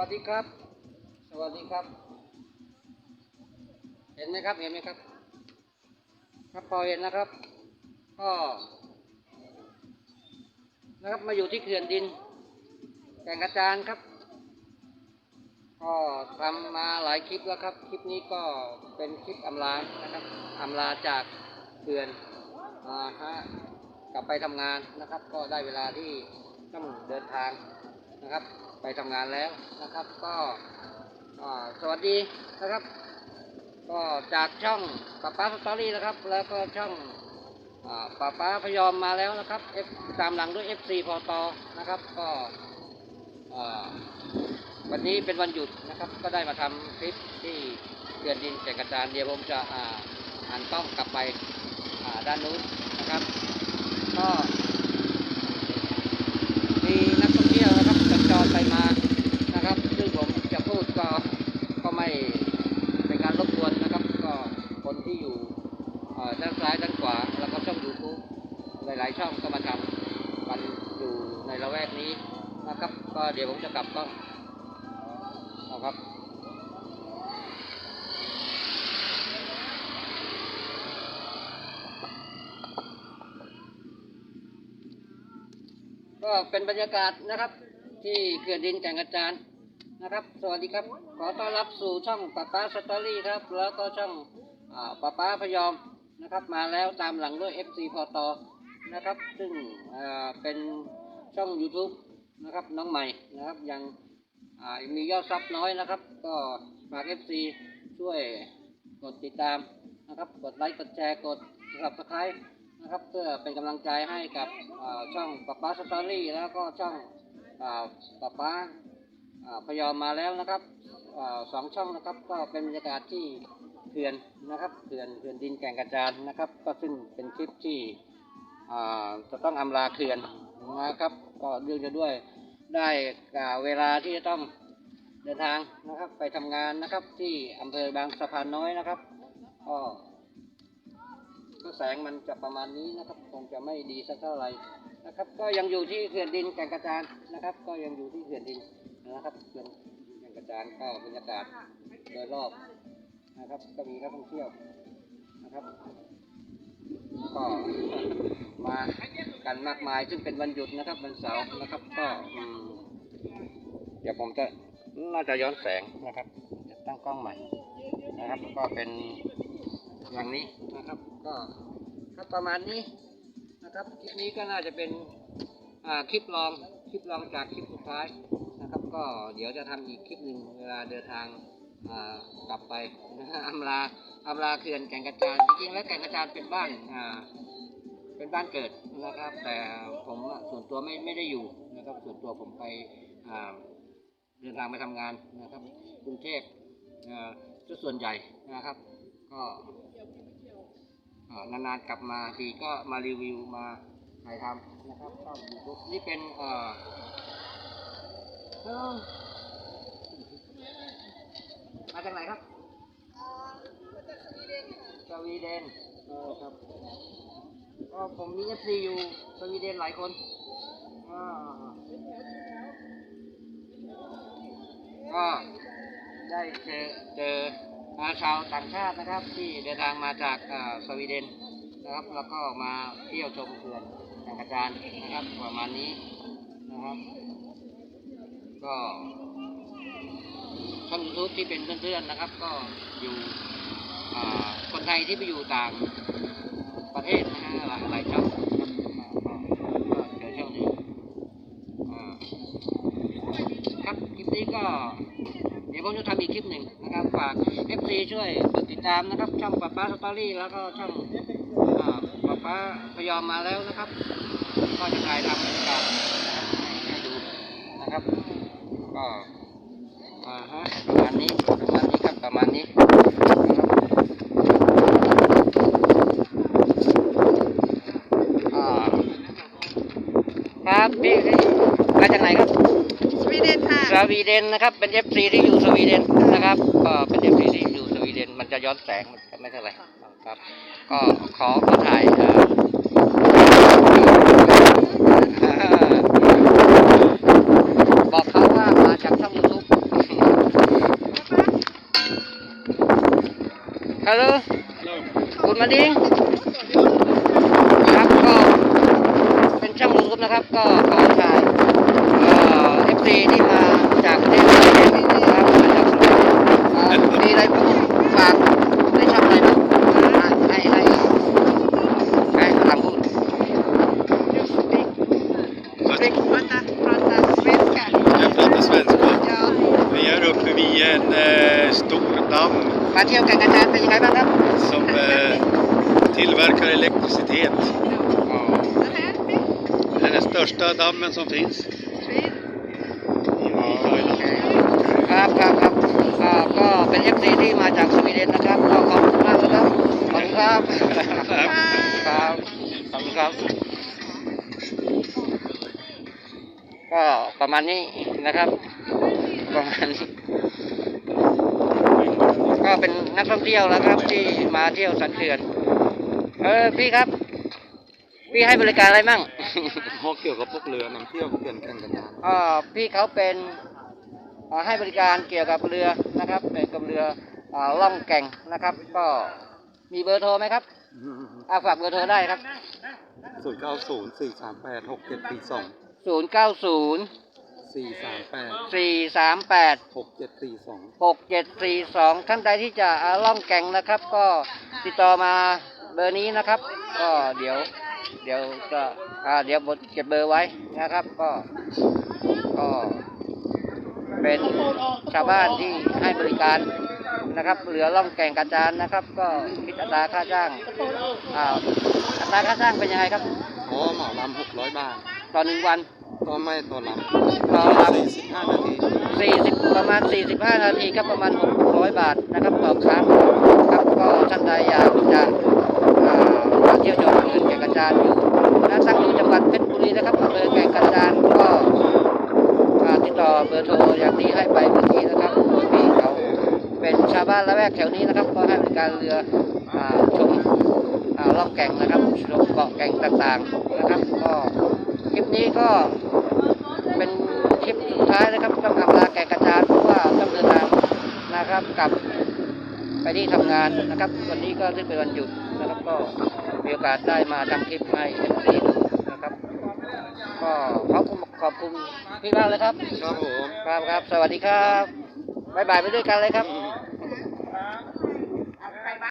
วัสดีครับ สวัสดีครับ เห็นไหมครับ เห็นไหมครับ ครับพอเห็นนะครับก็นะครับมาอยู่ที่เขื่อนดินแก่งกระจานครับ ก็ทำมาหลายคลิปแล้วครับ คลิปนี้ก็เป็นคลิปอำลานะครับอำลาจากเขื่อนอ่าฮะกลับไปทำงานนะครับ ก็ได้เวลาที่ต้องเดินทาง นะครับ ไปทำงานแล้วนะครับ ก็สวัสดีนะครับ ก็จากช่องป้าป้าสตอรี่นะครับ แล้วก็ช่องป้าป้าพยอมมาแล้วนะครับ F ตามหลังด้วย FC พอตอนะครับ ก็วันนี้เป็นวันหยุดนะครับ ก็ได้มาทำคลิปที่เกือนดินแก่กระจานเดี๋ยวผมจะอ่านกล้องกลับไปอ่าด้านนู้นนะครับ ก็มีนักท่องเที่ยวนะครับสัญจรไปมานะครับ ซึ่งผมจะพูดก็ก็ไม่ เป็นการรบกวนนะครับ ก็คนที่อยู่เอ่อด้านซ้ายด้านขวา แล้วก็ช่องยูทูบหลาย ๆ ช่องก็มาทำกันอยู่ใน ละแวกนี้นะครับ ก็เดี๋ยวผมจะกลับกล้องนะครับก็เป็นบรรยากาศนะครับ ที่เขื่อนดินแก่งกระจานนะครับ สวัสดีครับ ขอต้อนรับสู่ช่องป้าป้าสตอรี่ครับ แล้วก็ช่องอป้าป้าพยอมนะครับ มาแล้วตามหลังด้วย FC พอตอนะครับ ซึ่งเป็น ช่อง YouTube นะครับน้องใหม่นะครับยังอ่ามียอดซับน้อยนะครับ ก็ฝาก FC ช่วยกดติดตามนะครับ กดไลค์กดแชร์กด subscribe นะครับ เพื่อเป็นกำลังใจให้กับอ่าช่องป้าป้าสตอรี่แล้วก็ช่องอ่าป้าป้าพยอมมาแล้วนะครับอาสองช่องนะครับก็เป็นบรรยากาศที่เขื่อนนะครับเขื่อนเขื่อนดินแก่งกระจานนะครับ ก็ซึ่งเป็นคลิปที่อ่าจะต้องอำลาเขื่อน นะครับก็เรื่องจะด้วยได้เวลาที่จะต้องเดินทางนะครับ ไปทำงานนะครับ ที่อำเภอบางสะพานน้อยนะครับก็แสงมันจะประมาณนี้นะครับ คงจะไม่ดีสักเท่าไหร่นะครับ ก็ยังอยู่ที่เขื่อนดินแก่งกระจานนะครับ ก็ยังอยู่ที่เขื่อนดินนะครับเป็นเป็นกระจานก็บรรยากาศโดยรอบนะครับ ก็มีนักท่องเที่ยวนะครับ ก็มา กันมากมาย ซึ่งเป็นวันหยุดนะครับวันเสาร์นะครับ ก็เดี๋ยวผมจะน่าจะย้อนแสงนะครับจะตั้งกล้องใหม่นะครับก็เป็นอย่างนี้นะครับก็ก็ประมาณนี้นะครับคลิปนี้ก็น่าจะเป็นอ่าคลิปลองคลิปลองจากคลิปสุดท้ายนะครับ ก็เดี๋ยวจะทำอีกคลิปหนึ่งเวลาเดินทางอ่ากลับไปนะฮะอำลาอำลาเขื่อนแก่งกระจานจริงๆแล้วแก่งกระจานเป็นบ้านอ่า เป็นบ้านเกิดนะครับ แต่ผมอะส่วนตัวไม่ไม่ได้อยู่นะครับ ส่วนตัวผมไปอ่าเดินทางไปทำงานนะครับกรุงเทพอ่าซะส่วนใหญ่นะครับ ก็อ่านานๆกลับมาทีก็มารีวิวมาถ่ายทำนะครับช่องยูทูบนี่เป็นเอ่อฮัลโหลมาจากไหนครับสวีเดนเออครับ ก็ผมมีเอฟซีอยู่สวีเดนหลายคนอ่าก็ได้เจอเจอชาวต่างชาตินะครับ ที่เดินทางมาจากสวีเดนนะครับ แล้วก็มาเที่ยวชมเขื่อนแก่งกระจานนะครับประมาณนี้นะครับ ก็ช่องยูทูบที่เป็นเพื่อนๆนะครับ ก็อยู่คนไทยที่ไปอยู่ต่างประเทศนะฮะหลายหลายช่องนะครับก็เจอช่องนี้อ่าครับคลิปนี้ก็ เดี๋ยวผมจะ ทำอีกคลิปหนึ่งนะครับฝาก FC ช่วยกดติดตามนะครับ ช่องป้าป้าสตอรี่แล้วก็ช่องป้าป้าพยอมมาแล้วนะครับ ก็จะถ่ายทำบรรยากาศนะครับให้ดูนะครับก็อ่าฮะประมาณนี้ประมาณนี้ครับประมาณนี้อ่าครับพี่พี่มาจากไหนครับ สวีเดนนะครับ เป็นเอฟซีที่อยู่สวีเดนนะครับก็เป็นเอฟซีที่อยู่สวีเดนมันจะย้อนแสงมันจะไม่เท่าไหร่ครับ ก็ขอขอถ่ายบอกเขาว่ามาจากช่องยูทูบฮัลโหลคุณมาดิ้งครับก็เป็นช่างยูทูบนะครับก็ tillverkar elektricitet. Det är den största dammen som finns. I Thailand. ครับครับครับอ่าก็เป็นเอฟซีที่มาจากสวีเดนนะครับก็ขอบคุณมากนะครับขอบคุณครับครับขอบคุณครับ ก็ประมาณนี้นะครับประมาณนี้ก็เป็นนักท่องเที่ยวนะครับที่มาเที่ยวสันเขื่อน เออพี่ครับ พี่ให้บริการอะไรมั่งพวกเกี่ยวกับพวกเรือนำเที่ยวเขื่อนแก่งกระจานอ่าพี่เขาเป็นอ่าให้บริการเกี่ยวกับเรือนะครับเป็นกับเรืออ่าล่องแก่งนะครับ ก็มีเบอร์โทรไหมครับอาฝากเบอร์โทรได้ครับ ศูนย์เก้าศูนย์สี่สามแปดหกเจ็ดสี่สอง0 9 0 สี่สามแปด4 3 8 หกเจ็ดสี่สอง 6 7 4 2 ท่านใดที่จะอ่าล่องแก่งนะครับ ก็ติดต่อมา เบอร์นี้นะครับ ก็เดี๋ยว เดี๋ยวจะอ่าเดี๋ยวบดเก็บเบอร์ไว้นะครับ ก็ก็เป็นชาวบ้านที่ให้บริการนะครับเรือล่องแก่งกระจานนะครับ ก็คิดอัตราค่าจ้างอ่าอัตราค่าจ้างเป็นยังไงครับอ๋อเหมาลำหกร้อยบาทต่อหนึ่งวันก็ไม่ต่อลต่อำลำสี่สิบห้านาทีสี่สิบประมาณสี่สิบห้านาทีครับประมาณหกร้อยบาทนะครับต่อครั้งครับก็ท่านใดอยากจะ วบ้านละแวกแถวนี้นะครับก็ให้บริการเรืออ่าชมอ่าล่องแก่งนะครับชมเกาะแก่งต่างๆนะครับ ก็คลิปนี้ก็เป็นคลิปสุดท้ายนะครับต้องอำลาแก่งกระจานเพราะว่าต้องเดินทางนะครับกลับไปที่ทำงานนะครับ วันนี้ก็ซึ่งเป็นวันหยุดนะครับ ก็มีโอกาสได้มาทำคลิปให้เอฟซีดูนะครับ ก็ขอบคุณขอบคุณพี่มากเลยครับครับผมครับครับ สวัสดีครับบ๊ายบายไปด้วยกันเลยครับ